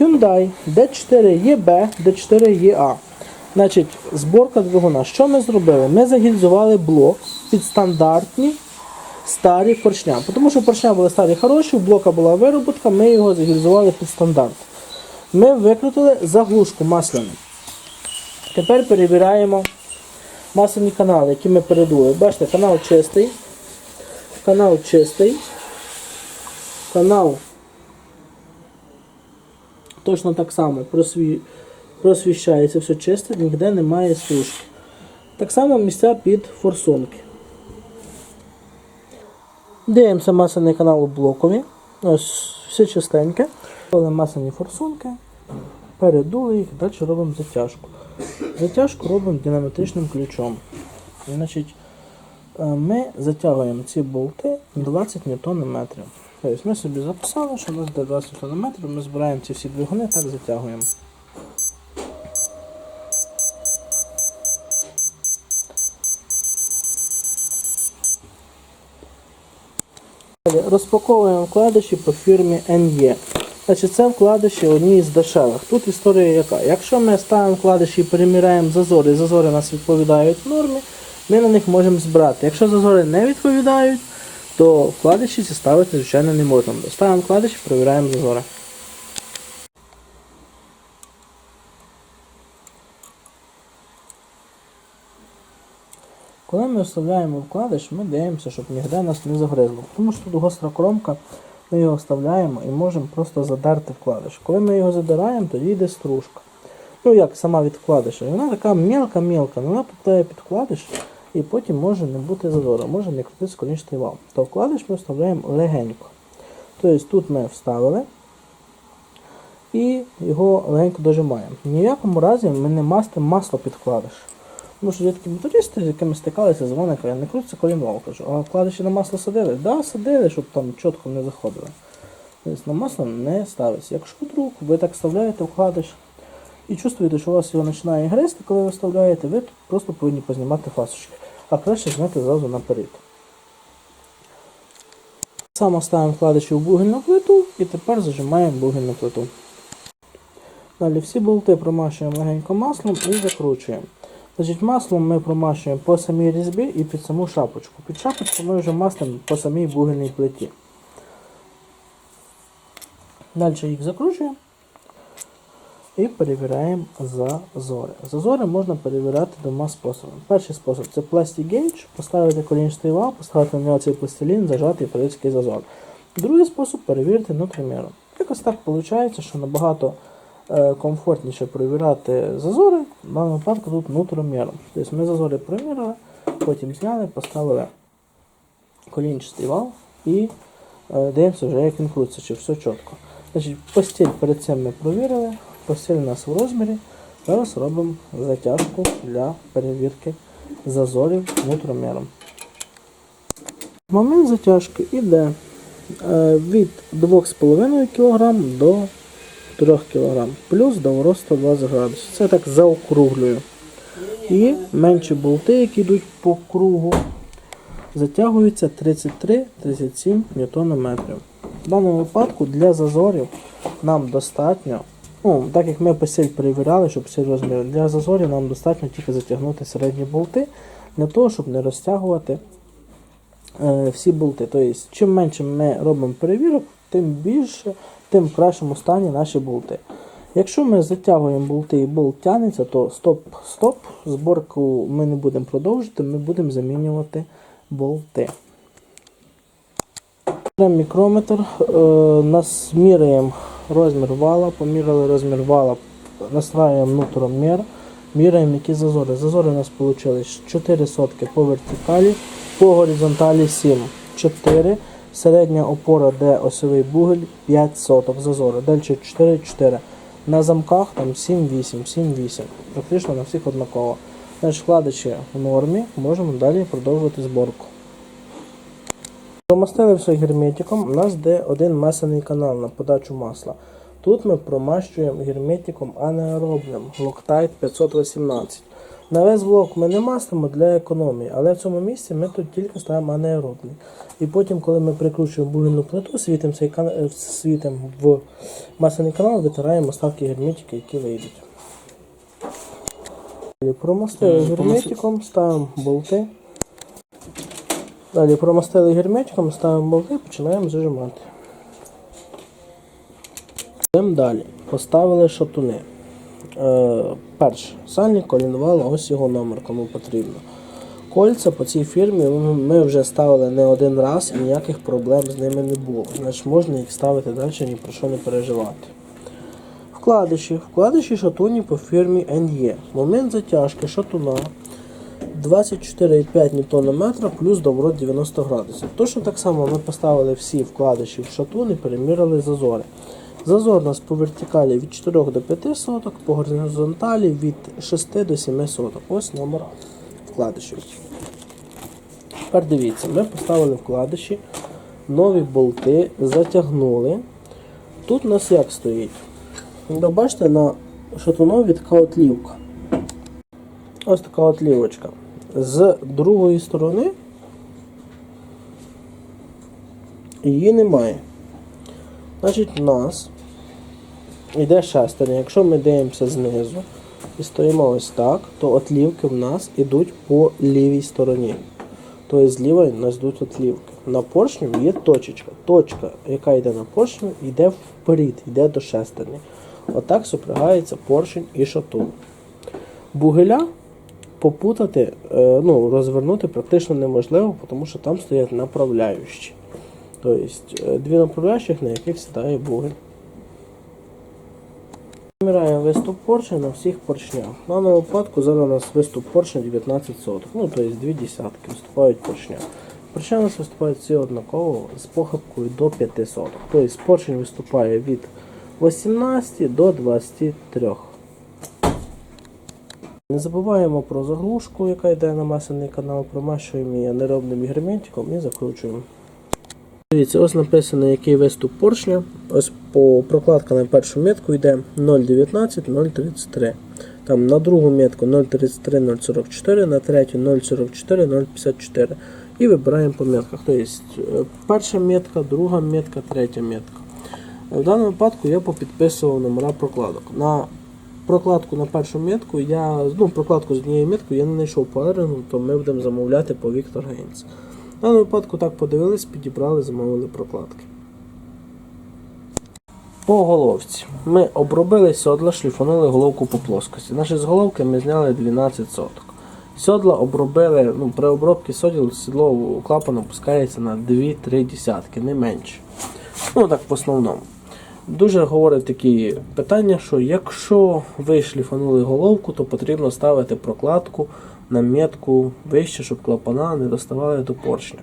Hyundai D4EB, D4EA. Значить, зборка двигуна. Що ми зробили? Ми загільзували блок під стандартні старі поршня. Тому що поршня були старі хороші, у блока була вироботка, ми його загільзували під стандарт. Ми викрутили заглушку масляну. Тепер перевіряємо масляні канали, які ми передули. Бачите, канал чистий. Канал чистий. Канал точно так само просві... просвіщається, все чисте, ніде немає стружки. Так само місця під форсунки. Дивимося масляний канал у блокові. Ось все чистеньке. Дали масляні форсунки, передули їх, далі робимо затяжку. Затяжку робимо динамітричним ключом. Значить, е, ми затягуємо ці болти 20 Нм. Тобто ми собі записали, що у нас до 20 Нм, ми збираємо ці всі двигуни, так затягуємо. Розпаковуємо вкладиші по фірмі NE. Значить, це вкладиші одні з дешевих. Тут історія яка? Якщо ми ставимо вкладиші і переміряємо зазори, і зазори нас відповідають нормі, ми на них можемо збирати. Якщо зазори не відповідають, то вкладиші ставити, звичайно, не можна. Ставимо вкладиші, перевіряємо зазори. Коли ми вставляємо вкладиш, ми дивимося, щоб ніде нас не загризло. Тому що тут гостра кромка, ми його вставляємо і можемо просто задерти вкладиш. Коли ми його задираємо, тоді йде стружка. Ну як сама від вкладиша. Вона така мелка-мелка, але вона попадає під вкладиш і потім може не бути зазору, може не крутитися колінчатий вал. То вкладиш ми вставляємо легенько. Тобто тут ми вставили і його легенько дожимаємо. Ні в якому разі ми не мастимо масло під вкладиш. Тому що є такі мотористи, з якими стикалися, дзвонять, кажуть, не крутиться колінвал. Кажу, а вкладиші на масло садили? Так, да, садили, щоб там чітко не заходило. Тобто на масло не ставиться. Якщо вдруг ви так вставляєте вкладиш і чувствуєте, що у вас його починає гризти, коли ви вставляєте, ви просто повинні познімати фасочки. А краще зняти зразу наперед. Саме ставимо вкладиші в бугельну плиту і тепер зажимаємо бугельну плиту. Далі всі болти промащуємо легенько маслом і закручуємо. Значить, маслом ми промащуємо по самій різьбі і під саму шапочку. Під шапочку ми вже маслом по самій бугельній плиті. Далі їх закручуємо і перевіряємо зазори. Зазори можна перевіряти двома способами. Перший спосіб це Plastic Gauge, поставити колінчатий вал, поставити на нього цей пластилін, зажати і передський зазор. Другий спосіб перевірити нутроміром. Якось так виходить, що набагато е, комфортніше перевіряти зазори, в даному випадку тут нутроміром. Тобто ми зазори перевірили, потім зняли, поставили колінчатий вал і е, дивимося вже, як він крутиться, чи все чітко. Значить, постіль перед цим ми провірили, постіль у нас в розмірі. Зараз робимо затяжку для перевірки зазорів нутроміром. Момент затяжки йде е, від 2,5 кг до 3 кг, плюс до 120 градусів. Це так заокруглюю. І менші болти, які йдуть по кругу, затягуються 33-37 Нм. В даному випадку для зазорів нам достатньо, ну, так як ми посіль перевіряли, щоб всі розміри, для зазорів нам достатньо тільки затягнути середні болти, для того, щоб не розтягувати е, всі болти. Тобто, чим менше ми робимо перевірок, тим більше, тим в кращому стані наші болти. Якщо ми затягуємо болти і болт тягнеться, то стоп-стоп, зборку ми не будемо продовжувати, ми будемо замінювати болти. Беремо мікрометр, е, нас міряємо розмір вала, поміряли розмір вала, настраюємо нутромір, міряємо які зазори. Зазори у нас вийшли 4 сотки по вертикалі, по горизонталі 7, 4, середня опора, де осьовий бугель 5 соток зазору, далі 4, 4. На замках там 7-8, 7-8, практично на всіх однаково. Значить, вкладачі в нормі, можемо далі продовжувати зборку. Промастили все герметиком, у нас йде один масляний канал на подачу масла. Тут ми промащуємо герметиком анаеробним Loctite 518. На весь блок ми не мастимо для економії, але в цьому місці ми тут тільки ставимо анаеробний. І потім, коли ми прикручуємо бугільну плиту, світимо, цей кан... е, світимо в масляний канал, витираємо оставки герметики, які вийдуть. Промастили герметиком, ставимо болти. Далі промастили герметиком, ставимо болти, починаємо зажимати. Йдемо далі. Поставили шатуни. Е, перше, сальник колінвала, ось його номер, кому потрібно. Кольця по цій фірмі ми- вже ставили не один раз і ніяких проблем з ними не було. Значить можна їх ставити далі, ні про що не переживати. Вкладиші. Вкладиші шатуні по фірмі NE. Момент затяжки шатуна 24,5 Нм плюс доворот 90 градусів. Точно так само ми поставили всі вкладиші в шатун і переміряли зазори. Зазор у нас по вертикалі від 4 до 5 соток, по горизонталі від 6 до 7 соток. Ось номер вкладишів. Тепер дивіться, ми поставили вкладиші, нові болти, затягнули. Тут у нас як стоїть? Ну, бачите, на шатунові така отлівка. Ось така отлівочка. З другої сторони її немає. Значить, у нас йде шестерня. Якщо ми дивимося знизу і стоїмо ось так, то отлівки в нас йдуть по лівій стороні. Тобто зліва у нас йдуть отлівки. На поршню є точечка. Точка, яка йде на поршню, йде вперед, йде до шестерні. Отак супрягається поршень і шатун. Бугеля попутати, е, ну, розвернути практично неможливо, тому що там стоять направляючі. Тобто е, дві направляючих, на яких сідає бугель. Заміряємо виступ поршня на всіх поршнях. В даному випадку зараз у нас виступ поршня 19 соток. Ну, тобто дві десятки виступають поршня. Поршня у нас виступають всі однаково з похибкою до 5 соток. Тобто поршень виступає від 18 до 23. Не забуваємо про заглушку, яка йде на масляний канал, промащуємо її неробним герметиком і закручуємо. Дивіться, ось написано, який виступ поршня. Ось по прокладка на першу метку йде 0,19, 0,33. Там на другу метку 0,33, 0,44, на третю 0,44, 0,54. І вибираємо по метках. Тобто е, перша метка, друга метка, третя метка. В даному випадку я попідписував номера прокладок. На прокладку на першу метку я, ну, прокладку з однією меткою я не знайшов по Ерену, то ми будемо замовляти по Віктор Гейнс. В випадку так подивились, підібрали, замовили прокладки. По головці. Ми обробили сьодла, шліфанули головку по плоскості. Наші з головки ми зняли 12 соток. Сьодла обробили, ну, при обробці соділ сідло клапан опускається на 2-3 десятки, не менше. Ну так в основному. Дуже говорять такі питання, що якщо ви шліфанули головку, то потрібно ставити прокладку на метку вище, щоб клапана не доставали до поршня.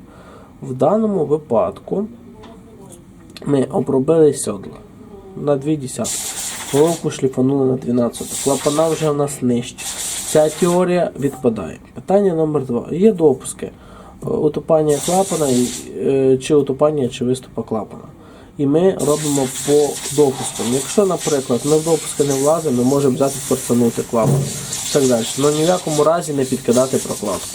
В даному випадку ми обробили сьодла на 2 десятки. Головку шліфанули на 12. Клапана вже у нас нижче. Ця теорія відпадає. Питання номер 2. Є допуски. Е, Утопання клапана е, чи утопання, чи виступа клапана. І ми робимо по допускам. Якщо, наприклад, ми в допуски не влазимо, ми можемо взяти форсанути клапан. Так далі. Але ні в якому разі не підкидати прокладку.